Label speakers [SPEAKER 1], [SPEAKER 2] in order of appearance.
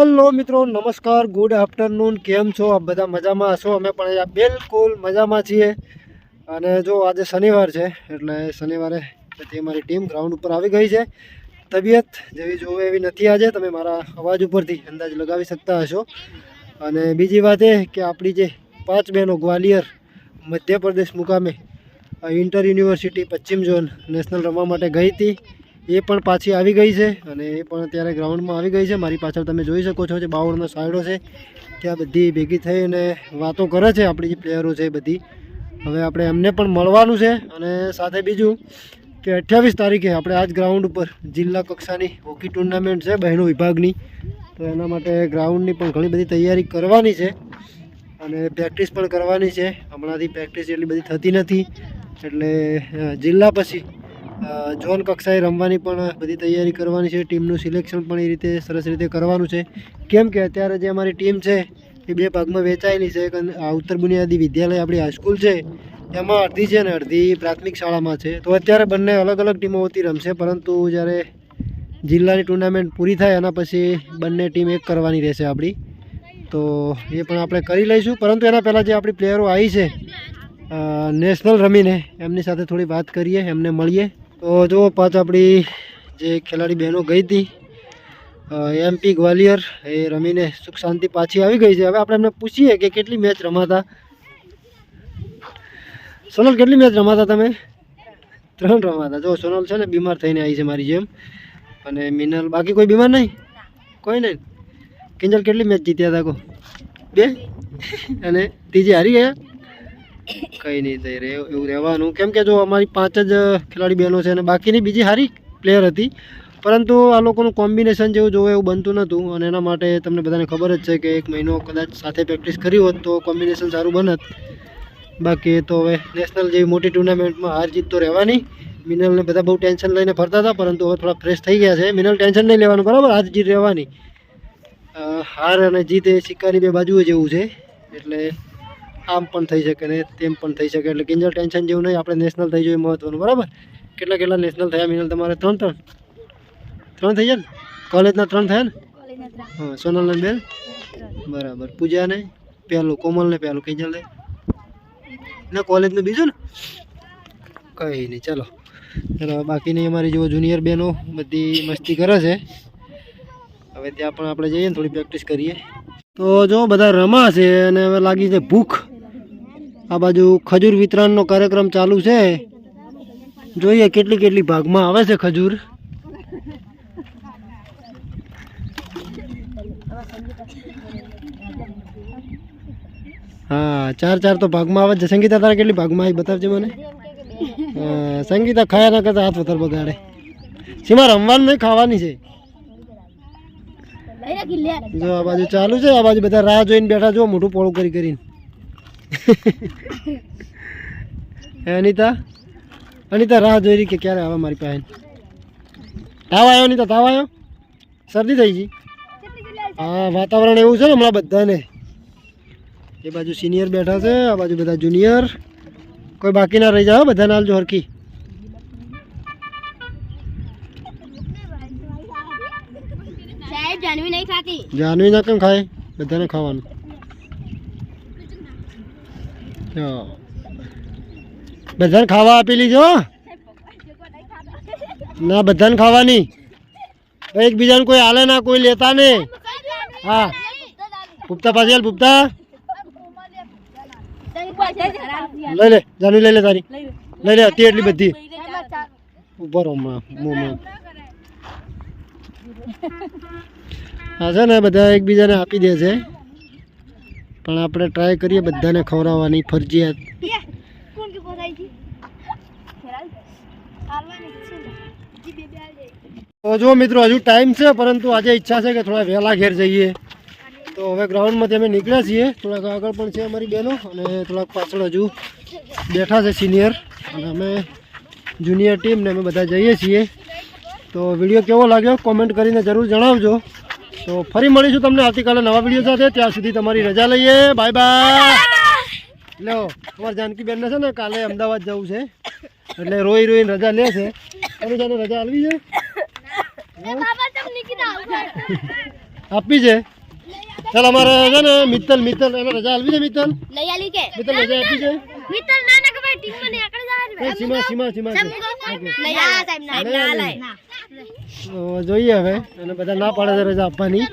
[SPEAKER 1] Hello મિત્રો, નમસ્કાર good afternoon કેમ છો? આપ બધા મજામાં હશો? અમે પણ અહીંયા બિલકુલ મજામાં છીએ. અને જો આજે શનિવાર છે, એટલે શનિવારે પછી અમારી ટીમ ગ્રાઉન્ડ ઉપર આવી ગઈ છે. તબિયત જેવી જોવે એવી નથી આજે. તમે મારા અવાજ ઉપરથી અંદાજ લગાવી શકતા હશો. અને બીજી વાત એ કે આપણી જે પાંચ બહેનો, ગ્વાલિયર, મધ્યપ્રદેશ મુકામે ઇન્ટર યુનિવર્સિટી પશ્ચિમ ઝોન નેશનલ રમવા માટે ગઈ હતી. એ પણ પાછી આવી ગઈ છે અને એ પણ અત્યારે ગ્રાઉન્ડમાં આવી ગઈ છે. મારી પાછળ તમે જોઈ શકો છો જે બાવળનો સાયડો છે, ત્યાં બધી ભેગી થઈ અને વાતો કરે છે આપણી જે પ્લેયરો છે બધી. હવે આપણે એમને પણ મળવાનું છે અને સાથે બીજું કે અઠ્યાવીસ તારીખે આપણે આજ ગ્રાઉન્ડ ઉપર જિલ્લા કક્ષાની હોકી ટુર્નામેન્ટ છે બહેનો વિભાગની. તો એના માટે ગ્રાઉન્ડની પણ ઘણી બધી તૈયારી કરવાની છે અને પ્રેક્ટિસ પણ કરવાની છે. હમણાંથી પ્રેક્ટિસ એટલી બધી થતી નથી. એટલે જિલ્લા પછી ઝોન કક્ષાએ રમવાની પણ બધી તૈયારી કરવાની છે. ટીમનું સિલેક્શન પણ એ રીતે સરસ રીતે કરવાનું છે. કેમ કે અત્યારે જે અમારી ટીમ છે, એ બે ભાગમાં વેચાયેલી છે. ઉત્તર બુનિયાદી વિદ્યાલય આપણી હાઈસ્કૂલ છે, એમાં અડધી છે ને અડધી પ્રાથમિક શાળામાં છે. તો અત્યારે બંને અલગ અલગ ટીમો હોતી રમશે, પરંતુ જ્યારે જિલ્લાની ટુર્નામેન્ટ પૂરી થાય, એના પછી બંને ટીમ એક કરવાની રહેશે આપણી. તો એ પણ આપણે કરી લઈશું. પરંતુ એના પહેલાં જે આપણી પ્લેયરો આવી છે નેશનલ રમીને, એમની સાથે થોડી વાત કરીએ, એમને મળીએ. તો જો પાંચ આપણી જે ખેલાડી બહેનો ગઈ હતી એમપી ગ્વાલિયર, એ રમીને સુખ શાંતિ પાછી આવી ગઈ છે. હવે આપણે એમને પૂછીએ કે કેટલી મેચ રમાતા. સોનલ, કેટલી મેચ રમાતા તમે? ત્રણ રમાતા. જો સોનલ છે ને બીમાર થઈને આવી છે મારી જેમ. અને મિનલ, બાકી કોઈ બીમાર નહીં? કોઈ નહીં. કિંજલ, કેટલી મેચ જીત્યા હતા કો બે? અને ત્રીજી હારી ગયા? કંઈ નહીં થઈ રહે, એવું રહેવાનું. કેમ કે જો અમારી પાંચ જ ખેલાડી બહેનો છે અને બાકીની બીજી સારી પ્લેયર હતી. પરંતુ આ લોકોનું કોમ્બિનેશન જેવું જોવે એવું બનતું નહોતું અને એના માટે તમને બધાને ખબર જ છે કે એક મહિનો કદાચ સાથે પ્રેક્ટિસ કરી હોત તો કોમ્બિનેશન સારું બનત. બાકી તો હવે નેશનલ જેવી મોટી ટુર્નામેન્ટમાં હાર જીત તો રહેવાની. મિનલને બધા બહુ ટેન્શન લઈને ફરતા હતા, પરંતુ હવે થોડા ફ્રેશ થઈ ગયા છે. મિનલ ટેન્શન નહીં લેવાનું, બરાબર? હાર જીત રહેવાની. હાર અને જીત એ સિક્કાની બે બાજુઓ જેવું છે. એટલે આમ પણ થઈ શકે ને તેમ પણ થઈ શકે. એટલે કિંજલ ટેન્શન જેવું નહીં, આપણે નેશનલ થઈ જોઈએ મહત્વનું, બરાબર? કેટલા કેટલા નેશનલ થયા? મિનલ, તમારે ત્રણ ત્રણ? ત્રણ થઈ જાય ને? કોલેજના ત્રણ થયા ને? હા સોનલ બેન? બરાબર. પૂજાને? પહેલું કોમલને પહેલું કિંજલ ને ના કોલેજનું બીજું ને? કંઈ નહીં, ચલો. ચલો બાકીની અમારી જો જુનિયર બહેનો, બધી મસ્તી કરે છે. હવે ત્યાં પણ આપણે જઈએ ને, થોડી પ્રેક્ટિસ કરીએ. તો જો, બધા રમા છે અને હવે લાગી છે ભૂખ. આ બાજુ ખજૂર વિતરણનો કાર્યક્રમ ચાલુ છે. જોઈએ કેટલી કેટલી ભાગમાં આવે છે ખજૂર. હા, ચાર ચાર તો ભાગમાં આવે છે. સંગીતા, તારા કેટલી ભાગમાં આવી બતાવજે મને? સંગીતા ખાયા ના કરતા હાથ વધારે બગાડે. સીમા, રમવાનું નહીં, ખાવાની છે. જો, આ બાજુ ચાલુ છે. આ બાજુ બધા રાહ જોઈને બેઠા. જો મોટું પોળું કરી કરીને. અનિતા? અનિતા રાહ જોઈ રહી કે ક્યારે આવે મારી પાસે? તાવ આવ્યો અનિતા? તાવ આવ્યો? શરદી થઈ ગઈ? હા વાતાવરણ એવું છે ને હમણાં બધાને. એ બાજુ સિનિયર બેઠા છે આ બાજુ બધા જુનિયર કોઈ બાકી ના રહી જાવ બધાને હાલજો હરખી.
[SPEAKER 2] જાનવી
[SPEAKER 1] ના કેમ ખાય? બધાને ખાવાનું. હા. બધાને ખાવા આપી લીધો? ના, બધાને ખાવાની. એકબીજાને કોઈ હાલે ના, કોઈ લેતા ને હા. પુપ્તા પાછી હાલ પુપ્તા લઈ લે જાની લઈ લે તારી. લઈ લે, હતી એટલી બધી. ઊભા હમણાં હા, છે ને, બધા એકબીજાને આપી દે છે. પણ આપણે ટ્રાય કરીએ બધાને ખવડાવવાની ફરજિયાત. તો જો મિત્રો હજુ ટાઈમ છે પરંતુ આજે ઈચ્છા છે કે થોડા વહેલા ઘેર જઈએ. તો હવે ગ્રાઉન્ડમાંથી અમે નીકળ્યા છીએ. થોડાક આગળ પણ છે અમારી બહેનો અને થોડાક પાછળ હજુ બેઠા છે સિનિયર અને અમે જુનિયર ટીમને અમે બધા જઈએ છીએ. તો વીડિયો કેવો લાગ્યો? કોમેન્ટ કરીને જરૂર જણાવજો. તો ફરી મળીશું તમને આવતીકાલે નવા વીડિયો સાથે. ત્યાં સુધી તમારી રજા લઈએ. Bye bye. લો જાનકી જાનકીબેનને છે ને કાલે અમદાવાદ જવું છે. એટલે રોઈ રોઈને રજા લે છે. તમે જાને રજા આલવી છે? આપી છે? ચાલ અમારે છે ને મિત્તલ મિત્તલ એને રજા આપી છે મિત્તલ?
[SPEAKER 2] નહીં આલી કે?
[SPEAKER 1] મિત્તલ રજા આપી છે?
[SPEAKER 2] મિત્ર ના ના કે ભાઈ ટીમમાં ને આકડે
[SPEAKER 1] દે. સીમા સીમા સીમા. લઈ
[SPEAKER 2] નહીં આ સાહેબ ના
[SPEAKER 1] ના લઈ જોઈએ હવે. અને બધા ના પાડે રજા આપવાની.